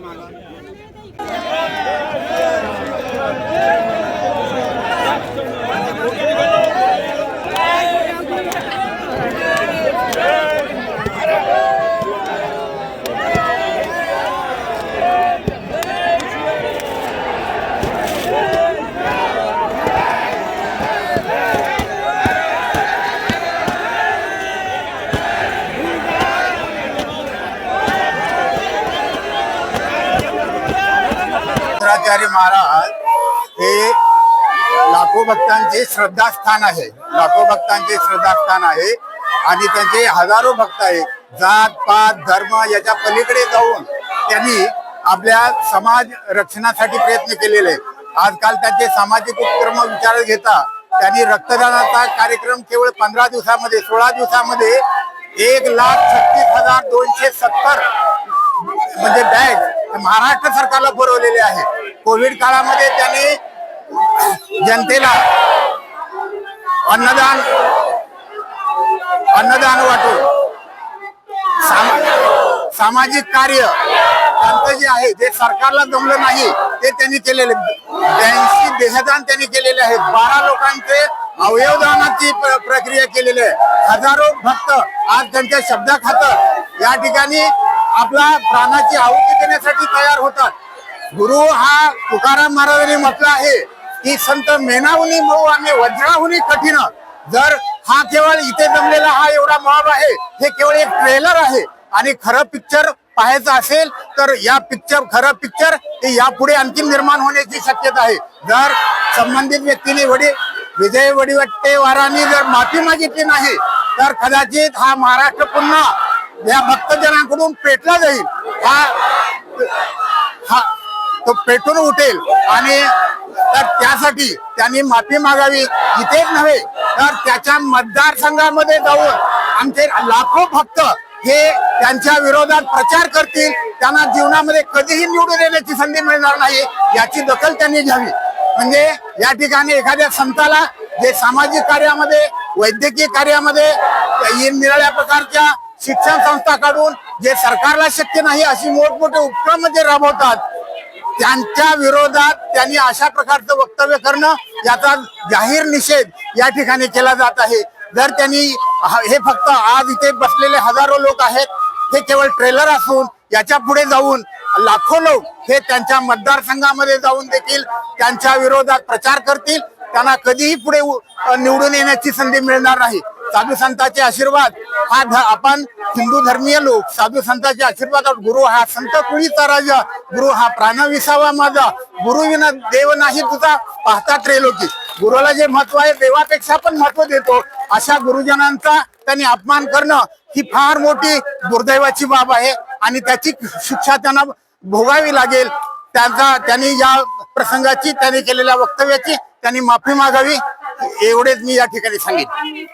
मागा शंकराचार्य महाराज हे लाखो भक्तांचे श्रद्धास्थान आहे. लाखो भक्तांचे श्रद्धास्थान आहे. आणि त्यांचे हजारो भक्त आहेत. जात पात धर्म याच्या पलीकडे जाऊन त्यांनी आपल्या समाज रक्षणासाठी प्रयत्न केलेले आजकाल त्यांचे सामाजिक उपक्रम विचारात घेता त्यांनी रक्तदानाचा कार्यक्रम केवळ पंधरा दिवसामध्ये सोळा दिवसामध्ये एक लाख छत्तीस हजार दोनशे सत्तर म्हणजे बॅग महाराष्ट्र सरकारला पुरवलेले आहे. कोविड काळामध्ये त्यांनी जनतेला अन्नदान अन्नदान वाटून सामा- सामाजिक कार्य त्यांचं जे आहे जे सरकारला जमलं नाही ते त्यांनी केलेले त्यांची देहदान त्यांनी केलेले आहे. बारा लोकांचे अवयवदानाची प्र- प्रक्रिया केलेली आहे. हजारो भक्त आज त्यांच्या शब्दाखातर या ठिकाणी आपला प्राणाची आहुती देण्यासाठी तयार होतात. गुरु हा तुकाराम महाराजांनी म्हटलं आहे की संत मेनाहुनी मऊ आणि वज्राहुनी कठीण. जर हा केवळ इथे जमलेला हा एवढा मॉब आहे हे केवळ एक ट्रेलर आहे आणि खरं पिक्चर पाहायचं असेल तर या पिक्चर खरं पिक्चर हे यापुढे आणखी निर्माण होण्याची शक्यता आहे. जर संबंधित व्यक्तीने वडील विजय वडीवट्टेवारांनी जर माफी मागितली नाही तर कदाचित हा महाराष्ट्र पुन्हा या भक्तजनांकडून पेटला जाईल. हा तो पेटून उठेल. आणि तर त्यासाठी त्यांनी माफी मागावी. इथेच नव्हे तर त्याच्या मतदारसंघामध्ये जाऊन आमचे लाखो भक्त हे त्यांच्या विरोधात प्रचार करतील. त्यांना जीवनामध्ये कधीही निवडून येण्याची संधी मिळणार नाही याची दखल त्यांनी घ्यावी. म्हणजे या ठिकाणी एखाद्या संताला जे सामाजिक कार्यामध्ये वैद्यकीय कार्यामध्ये निराळ्या प्रकारच्या शिक्षण संस्था काढून जे सरकारला शक्य नाही अशी मोठमोठे उपक्रम जे राबवतात त्यांच्या विरोधात त्यांनी अशा प्रकारचं वक्तव्य करणं याचा जाहीर निषेध या ठिकाणी केला जात आहे. जर त्यांनी हे फक्त आज इथे बसलेले हजारो लोक आहेत हे केवळ ट्रेलर असून याच्यापुढे जाऊन लाखो लोक हे त्यांच्या मतदारसंघामध्ये जाऊन देखील त्यांच्या विरोधात प्रचार करतील. त्यांना कधीही पुढे निवडून येण्याची संधी मिळणार नाही. साधू संतांचे आशीर्वाद. हा आपण हिंदू धर्मीय लोक साधू संतांचे आशीर्वाद गुरु हा संत कुळीचा राजा. गुरु हा प्राणविसावा माझा. गुरु विना देव नाही तुझा. पाहता त्रेलोकी. गुरुला जे महत्त्व आहे देवापेक्षा पण महत्त्व देतो. अशा गुरुजनांचा त्यांनी अपमान करणं ही फार मोठी दुर्दैवाची बाब आहे आणि त्याची शिक्षा त्यांना भोगावी लागेल. त्यांचा त्यांनी या प्रसंगाची त्यांनी केलेल्या वक्तव्याची त्यांनी माफी मागावी. एवढेच मी या ठिकाणी सांगेन.